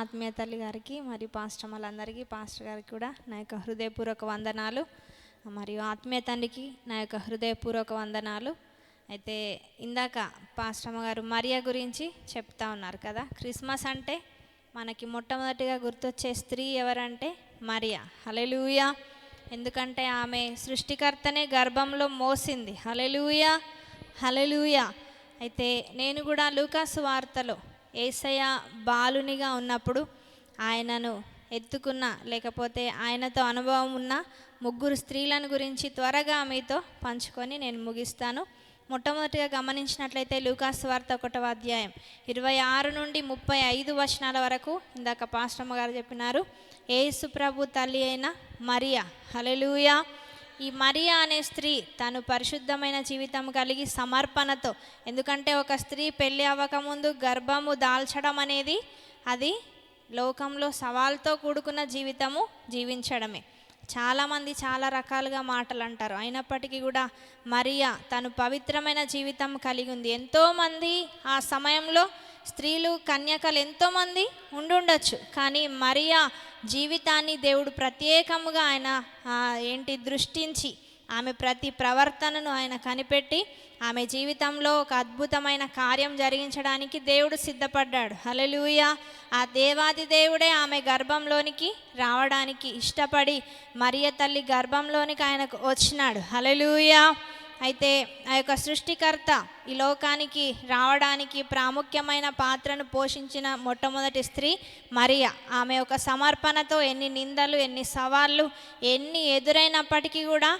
ఆత్మీయ తల్లి గారికి మరియు పాస్టర్ వాళ్ళందరికీ పాస్టర్ గారికి కూడా నా యొక్క హృదయపూర్వక వందనాలు. మరియు ఆత్మీయ తండ్రికి నా యొక్క హృదయపూర్వక వందనాలు. అయితే ఇందాక పాస్టమ్మ గారు మరియా గురించి చెప్తా ఉన్నారు కదా. క్రిస్మస్ అంటే మనకి మొట్టమొదటిగా గుర్తొచ్చే స్త్రీ ఎవరంటే మరియా. హలెలూయా ఎందుకంటే ఆమె సృష్టికర్తనే గర్భంలో మోసింది. హలెలూయా హలెలూయా అయితే నేను కూడా లూకాసు వార్తలో ఏసయ్య బాలునిగా ఉన్నప్పుడు ఆయనను ఎత్తుకున్న లేకపోతే ఆయనతో అనుభవం ఉన్న ముగ్గురు స్త్రీలను గురించి త్వరగా మీతో పంచుకొని నేను ముగిస్తాను. మొట్టమొదటిగా గమనించినట్లయితే లూకాస్ వార్త ఒకటవ అధ్యాయం ఇరవై ఆరు నుండి ముప్పై ఐదు వచనాల వరకు ఇందాక పాస్టమ్మ గారు చెప్పినారు. ఏసు ప్రభు తల్లి అయిన మరియా. హలెలూయా ఈ మరియా అనే స్త్రీ తను పరిశుద్ధమైన జీవితం కలిగి సమర్పణతో ఎందుకంటే ఒక స్త్రీ పెళ్ళి అవ్వకముందు గర్భము దాల్చడం అనేది అది లోకంలో సవాల్తో కూడుకున్న జీవితము జీవించడమే. చాలామంది చాలా రకాలుగా మాటలు అంటారు అయినప్పటికీ కూడా మరియా తను పవిత్రమైన జీవితం కలిగి ఉంది. ఎంతోమంది ఆ సమయంలో స్త్రీలు కన్యకలు ఎంతోమంది ఉండుండొచ్చు కానీ మరియా జీవితాన్ని దేవుడు ప్రత్యేకముగా ఆయన ఏంటి దృష్టించి ఆమె ప్రతి ప్రవర్తనను ఆయన కనిపెట్టి ఆమె జీవితంలో ఒక అద్భుతమైన కార్యం జరిగించడానికి దేవుడు సిద్ధపడ్డాడు. హలలుయ ఆ దేవాది దేవుడే ఆమె గర్భంలోనికి రావడానికి ఇష్టపడి మరియ తల్లి గర్భంలోనికి ఆయనకు వచ్చినాడు. హలలుయా అయితే ఆ యొక్క సృష్టికర్త ఈ లోకానికి రావడానికి ప్రాముఖ్యమైన పాత్రను పోషించిన మొట్టమొదటి స్త్రీ మరియా. ఆమె ఒక సమర్పణతో ఎన్ని నిందలు ఎన్ని సవాళ్ళు ఎన్ని ఎదురైనప్పటికీ కూడా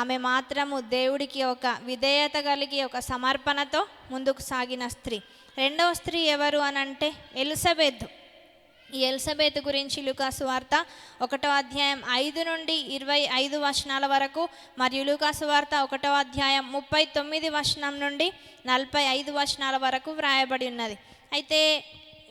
ఆమె మాత్రము దేవుడికి ఒక విధేయత కలిగి ఒక సమర్పణతో ముందుకు సాగిన స్త్రీ. రెండవ స్త్రీ ఎవరు అని అంటే ఎలిజబెత్. ఈ ఎలిజబెత్ గురించి లూకాసు వార్త ఒకటో అధ్యాయం ఐదు నుండి ఇరవై ఐదు వచనాల వరకు మరియు లూకాసు వార్త ఒకటో అధ్యాయం ముప్పై తొమ్మిది వచనం నుండి నలభై ఐదు వచనాల వరకు వ్రాయబడి ఉన్నది. అయితే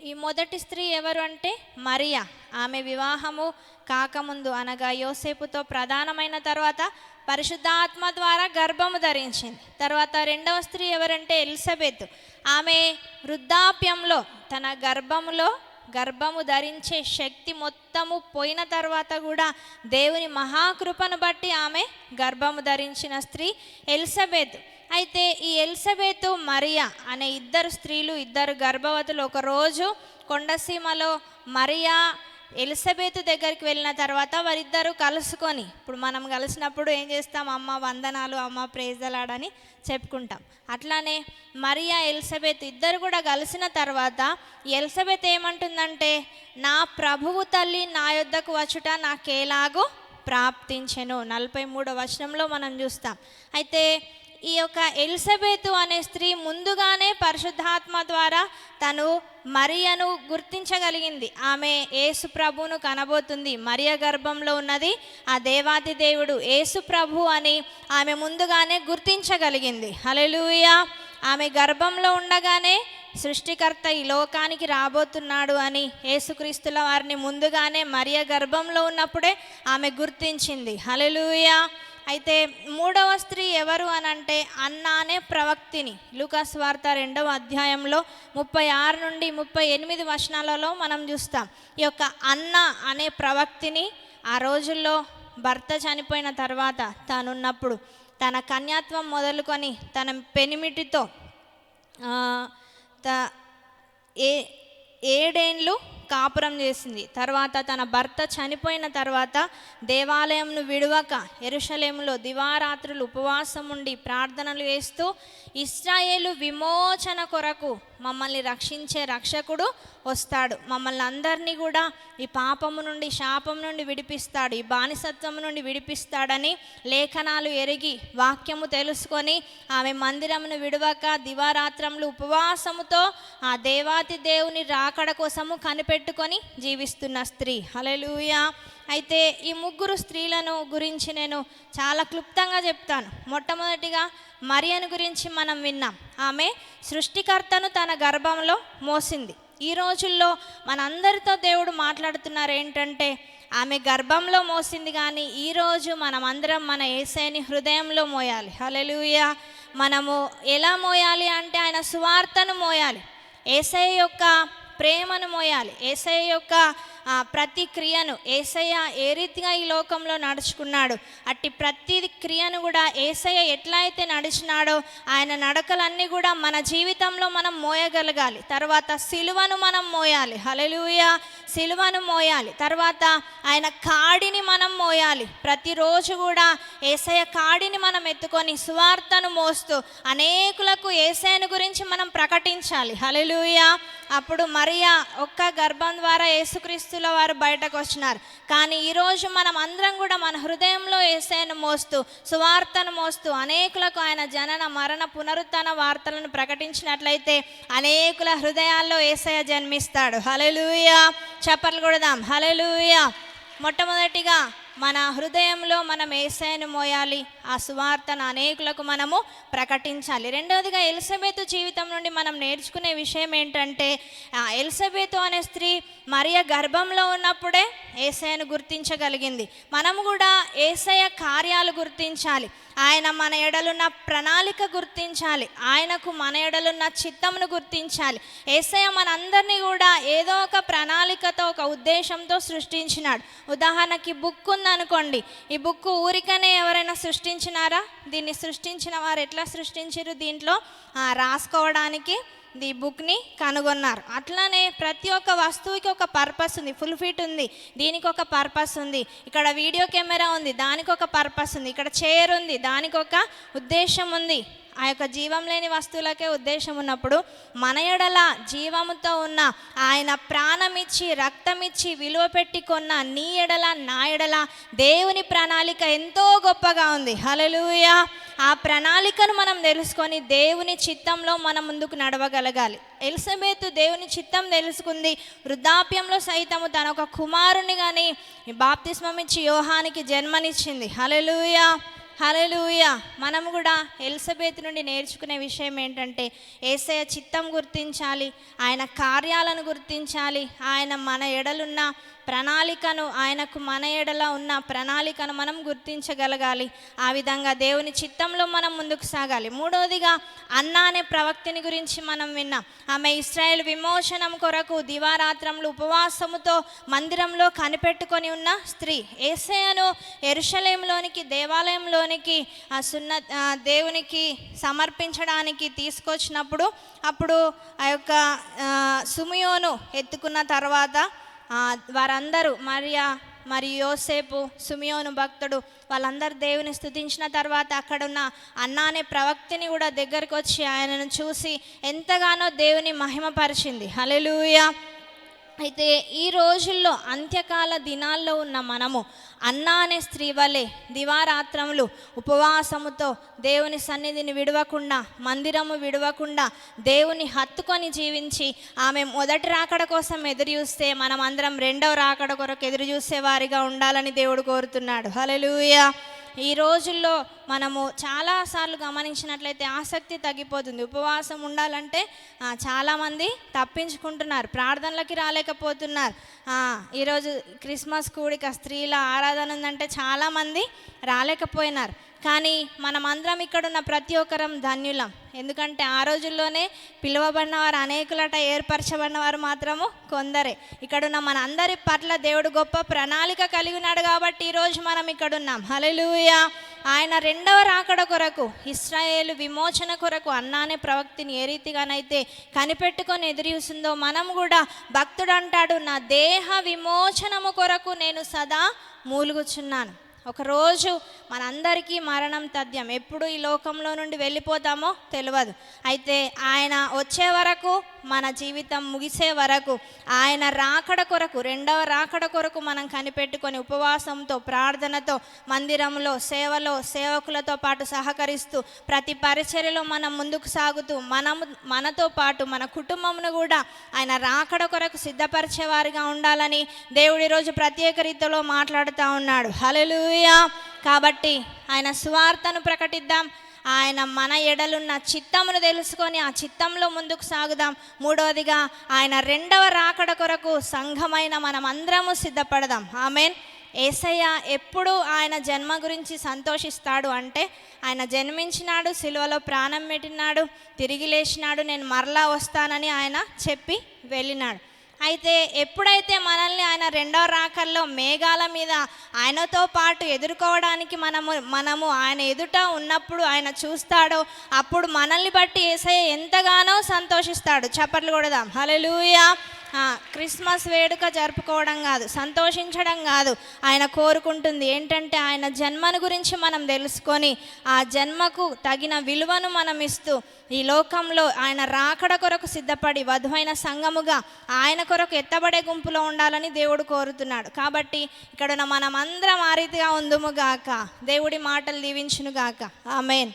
ఈ మొదటి స్త్రీ ఎవరు అంటే? మరియా. ఆమె వివాహము కాకముందు అనగా యోసేపుతో ప్రధానమైన తర్వాత పరిశుద్ధాత్మ ద్వారా గర్భము ధరించింది. తర్వాత రెండవ స్త్రీ ఎవరంటే? ఎలిజబెత్. ఆమె వృద్ధాప్యంలో తన గర్భములో గర్భము ధరించే శక్తి మొత్తము పోయిన తర్వాత కూడా దేవుని మహాకృపను బట్టి ఆమె గర్భము ధరించిన స్త్రీ ఎలిజబెత్. అయితే ఈ ఎలిజబెత్ మరియా అనే ఇద్దరు స్త్రీలు ఇద్దరు గర్భవతులు ఒకరోజు కొండసీమలో మరియా ఎలిజబెత్ దగ్గరికి వెళ్ళిన తర్వాత వారిద్దరూ కలుసుకొని ఇప్పుడు మనం కలిసినప్పుడు ఏం చేస్తాం? అమ్మ వందనాలు అమ్మ ప్రేజలాడని చెప్పుకుంటాం. అట్లానే మరియా ఎలిజబెత్ ఇద్దరు కూడా కలిసిన తర్వాత ఎలిజబెత్ ఏమంటుందంటే నా ప్రభువు తల్లి నా యొద్దకు వచ్చుట నాకేలాగో ప్రాప్తించెను. నలభై మూడో వచనంలో మనం చూస్తాం. అయితే ఈ యొక్క ఎలిజబెతు అనే స్త్రీ ముందుగానే పరిశుద్ధాత్మ ద్వారా తను మరియను గుర్తించగలిగింది. ఆమె యేసు ప్రభువును కనబోతుంది. మరియ గర్భంలో ఉన్నది ఆ దేవాది దేవుడు యేసు ప్రభు అని ఆమె ముందుగానే గుర్తించగలిగింది. హల్లెలూయా! ఆమె గర్భంలో ఉండగానే సృష్టికర్త ఈ లోకానికి రాబోతున్నాడు అని యేసుక్రీస్తుల వారిని ముందుగానే మరియ గర్భంలో ఉన్నప్పుడే ఆమె గుర్తించింది. హలెలుయా అయితే మూడవ స్త్రీ ఎవరు అని అంటే అన్న అనే ప్రవక్తిని. లూకాస్ వార్త రెండవ అధ్యాయంలో ముప్పై ఆరు నుండి ముప్పై ఎనిమిది వచనాలలో మనం చూస్తాం. ఈ యొక్క అన్న అనే ప్రవక్తిని ఆ రోజుల్లో భర్త చనిపోయిన తర్వాత తానున్నప్పుడు తన కన్యాత్వం మొదలుకొని తన పెనిమిటితో త- ఏ ఏడేండ్లు కాపురం చేసింది. తర్వాత తన భర్త చనిపోయిన తర్వాత దేవాలయంను విడవక ఎరుషలేములో దివారాత్రులు ఉపవాసం ఉండి ప్రార్థనలు చేస్తూ ఇస్రాయేలు విమోచన కొరకు మమ్మల్ని రక్షించే రక్షకుడు వస్తాడు. మమ్మల్ని అందరినీ కూడా ఈ పాపము నుండి శాపం నుండి విడిపిస్తాడు. ఈ బానిసత్వం నుండి విడిపిస్తాడని లేఖనాలు ఎరిగి వాక్యము తెలుసుకొని ఆమె మందిరమును విడవక దివారాత్రములు ఉపవాసముతో ఆ దేవాతి దేవుని రాకడ కోసము పెట్టుకొని జీవిస్తున్న స్త్రీ. హల్లెలూయా. అయితే ఈ ముగ్గురు స్త్రీలను గురించి నేను చాలా క్లుప్తంగా చెప్తాను. మొట్టమొదటిగా మరియను గురించి మనం విన్నాం. ఆమె సృష్టికర్తను తన గర్భంలో మోసింది. ఈ రోజుల్లో మనందరితో దేవుడు మాట్లాడుతున్నారు ఏంటంటే ఆమె గర్భంలో మోసింది కానీ ఈరోజు మనమందరం మన ఏసైని హృదయంలో మోయాలి. హల్లెలూయా. మనము ఎలా మోయాలి అంటే ఆయన సువార్తను మోయాలి. ఏసై యొక్క ప్రేమను మోయాలి. ఏసయ్య యొక్క ప్రతి క్రియను ఏసయ్య ఏ రీతిగా ఈ లోకంలో నడుచుకున్నాడు అట్టి ప్రతి క్రియను కూడా ఏసయ్య ఎట్లా అయితే నడిచినాడో ఆయన నడకలన్నీ కూడా మన జీవితంలో మనం మోయగలగాలి. తర్వాత సిలువను మనం మోయాలి. హలలుయ సిలువను మోయాలి. తర్వాత ఆయన కాడిని మనం మోయాలి. ప్రతిరోజు కూడా ఏసయ కాడిని మనం ఎత్తుకొని సువార్తను మోస్తూ అనేకులకు ఏసయ్యను గురించి మనం ప్రకటించాలి. హలలుయ అప్పుడు మరియా ఒక్క గర్భం ద్వారా యేసుక్రీస్తుల వారు బయటకు వచ్చినారు. కానీ ఈరోజు మనం అందరం కూడా మన హృదయంలో ఏసయ్యను మోస్తూ సువార్తను మోస్తూ అనేకులకు ఆయన జనన మరణ పునరుద్ధరణ వార్తలను ప్రకటించినట్లయితే అనేకుల హృదయాల్లో ఏసయ జన్మిస్తాడు. హలలుయ చప్పట్లు కొడదాం. హలో మొట్టమొదటిగా మన హృదయంలో మనం ఏసైను మోయాలి. ఆ సువార్తను అనేకులకు మనము ప్రకటించాలి. రెండవదిగా ఎలిజబెత్ జీవితం నుండి మనం నేర్చుకునే విషయం ఏంటంటే ఎలిసబేతు ఎలిజబెత్ అనే స్త్రీ మరియ గర్భంలో ఉన్నప్పుడే ఏసయ్యను గుర్తించగలిగింది. మనము కూడా ఏసయ్య కార్యాలు గుర్తించాలి. ఆయన మన ఎడలున్న ప్రణాళిక గుర్తించాలి. ఆయనకు మన ఎడలున్న చిత్తమును గుర్తించాలి. ఏసయ్య మనందరినీ కూడా ఏదో ఒక ప్రణాళికతో ఒక ఉద్దేశంతో సృష్టించినాడు. ఉదాహరణకి బుక్ ఉందనుకోండి. ఈ బుక్ ఊరికనే ఎవరైనా సృష్టించినారా? దీన్ని సృష్టించిన వారు ఎట్లా సృష్టించారు దీంట్లో? రాసుకోవడానికి ఈ బుక్ని కనుగొన్నారు. అట్లానే ప్రతి ఒక్క వస్తువుకి ఒక పర్పస్ ఉంది. ఫుల్ ఫిట్ ఉంది. దీనికి ఒక పర్పస్ ఉంది. ఇక్కడ వీడియో కెమెరా ఉంది. దానికి ఒక పర్పస్ ఉంది. ఇక్కడ చైర్ ఉంది. దానికి ఒక ఉద్దేశం ఉంది. ఆ యొక్క జీవం లేని వస్తువులకే ఉద్దేశం ఉన్నప్పుడు మన ఎడల జీవముతో ఉన్న ఆయన ప్రాణమిచ్చి రక్తమిచ్చి విలువ పెట్టి కొన్న నీ ఎడల నా ఎడల దేవుని ప్రణాళిక ఎంతో గొప్పగా ఉంది. హలలుయ ఆ ప్రణాళికను మనం తెలుసుకొని దేవుని చిత్తంలో మనం ముందుకు నడవగలగాలి. ఎలిజబెత్ దేవుని చిత్తం తెలుసుకుంది. వృద్ధాప్యంలో సైతము తన ఒక కుమారుని కానీ బాప్తిస్మం ఇచ్చి యోహానికి జన్మనిచ్చింది. హలలుయా హలలుయ మనం కూడా ఎలిజబెత్ నుండి నేర్చుకునే విషయం ఏంటంటే ఏసయ చిత్తం గుర్తించాలి ఆయన కార్యాలను గుర్తించాలి ఆయన మన ఎడలున్న ప్రణాళికను ఆయనకు మన ఎడల ఉన్న ప్రణాళికను మనం గుర్తించగలగాలి. ఆ విధంగా దేవుని చిత్తంలో మనం ముందుకు సాగాలి. మూడవదిగా అన్న అనే ప్రవక్తిని గురించి మనం విన్నాం. ఆమె ఇస్రాయేల్ విమోచనం కొరకు దివారాత్రములు ఉపవాసముతో మందిరంలో కనిపెట్టుకొని ఉన్న స్త్రీ ఏసయ్యను ఎరుషలేంలోనికి దేవాలయంలోనికి ఆ సున్న దేవునికి సమర్పించడానికి తీసుకొచ్చినప్పుడు అప్పుడు ఆ యొక్క సుమియోను ఎత్తుకున్న తర్వాత వారందరూ మరియా మరి యోసేపు సుమియోను భక్తుడు వాళ్ళందరూ దేవుని స్తుతించిన తర్వాత అక్కడున్న అన్న అనే ప్రవక్తిని కూడా దగ్గరికి వచ్చి ఆయనను చూసి ఎంతగానో దేవుని మహిమపరిచింది. హల్లెలూయా. అయితే ఈ రోజుల్లో అంత్యకాల దినాల్లో ఉన్న మనము అన్న అనే స్త్రీ వలె దివారాత్రములు ఉపవాసముతో దేవుని సన్నిధిని విడవకుండా మందిరము విడవకుండా దేవుని హత్తుకొని జీవించి ఆమె మొదటి రాకడ కోసం ఎదురు చూస్తే మనం అందరం రెండవ రాకడ కొరకు ఎదురు చూసే వారిగా ఉండాలని దేవుడు కోరుతున్నాడు. హల్లెలూయా. ఈ రోజుల్లో మనము చాలాసార్లు గమనించినట్లయితే ఆసక్తి తగ్గిపోతుంది. ఉపవాసం ఉండాలంటే ఆ, చాలామంది తప్పించుకుంటున్నారు. ప్రార్థనలకి రాలేకపోతున్నారు. ఆ, ఈరోజు క్రిస్మస్ కూడిక స్త్రీల ఆరాధన ఉందంటే చాలామంది రాలేకపోయినారు. కానీ మనమందరం ఇక్కడున్న ప్రతి ఒక్కరం ధన్యులం. ఎందుకంటే ఆ రోజుల్లోనే పిలువబడిన వారు అనేకులట ఏర్పరచబడిన వారు మాత్రము కొందరే. ఇక్కడున్న మన అందరి పట్ల దేవుడు గొప్ప ప్రణాళిక కలిగి ఉన్నాడు కాబట్టి ఈరోజు మనం ఇక్కడున్నాం. హలలుయ ఆయన రెండవ రాకడ కొరకు ఇస్రాయేలు విమోచన కొరకు అన్నానే ప్రవక్తిని ఏ రీతిగానైతే కనిపెట్టుకొని ఎదురు మనం కూడా భక్తుడు అంటాడు నా దేహ విమోచనము కొరకు నేను సదా మూలుగుచున్నాను. ఒకరోజు మనందరికీ మరణం తథ్యం. ఎప్పుడు ఈ లోకంలో నుండి వెళ్ళిపోతామో తెలియదు అయితే ఆయన వచ్చే వరకు మన జీవితం ముగిసే వరకు ఆయన రాకడ కొరకు రెండవ రాకడ కొరకు మనం కనిపెట్టుకొని ఉపవాసంతో ప్రార్థనతో మందిరంలో సేవలో సేవకులతో పాటు సహకరిస్తూ ప్రతి పరిచర్యలో మనం ముందుకు సాగుతూ మనము మనతో పాటు మన కుటుంబమును కూడా ఆయన రాకడ కొరకు సిద్ధపరిచేవారిగా ఉండాలని దేవుడు ఈరోజు ప్రత్యేక రీతిలో మాట్లాడుతూ ఉన్నాడు. హలలుయా కాబట్టి ఆయన సువార్తను ప్రకటిద్దాం. ఆయన మన ఎడలున్న చిత్తమును తెలుసుకొని ఆ చిత్తంలో ముందుకు సాగుదాం. మూడవదిగా ఆయన రెండవ రాకడ కొరకు సంఘమైన మనం అందరము సిద్ధపడదాం. ఆమెన్. ఏసయ్య ఎప్పుడు ఆయన జన్మ గురించి సంతోషిస్తాడు అంటే ఆయన జన్మించినాడు సిలువలో ప్రాణం పెట్టినాడు తిరిగి లేచినాడు నేను మరలా వస్తానని ఆయన చెప్పి వెళ్ళినాడు. అయితే ఎప్పుడైతే మనల్ని ఆయన రెండవ రాకల్లో మేఘాల మీద ఆయనతో పాటు ఎదుర్కోవడానికి మనము మనము ఆయన ఎదుట ఉన్నప్పుడు ఆయన చూస్తాడో అప్పుడు మనల్ని బట్టి ఏసయ్య ఎంతగానో సంతోషిస్తాడు. చప్పట్లు కొడదాం. హలో క్రిస్మస్ వేడుక జరుపుకోవడం కాదు సంతోషించడం కాదు ఆయన కోరుకుంటుంది. ఏంటంటే ఆయన జన్మను గురించి మనం తెలుసుకొని ఆ జన్మకు తగిన విలువను మనం ఇస్తూ ఈ లోకంలో ఆయన రాకడ కొరకు సిద్ధపడి వధువైన సంఘముగా ఆయన కొరకు ఎత్తబడే గుంపులో ఉండాలని దేవుడు కోరుతున్నాడు. కాబట్టి ఇక్కడ మనం మనమందరం ఆ రీతిగా ఉందుముగాక దేవుడి మాటలు దీవించునుగాక. ఆమెన్.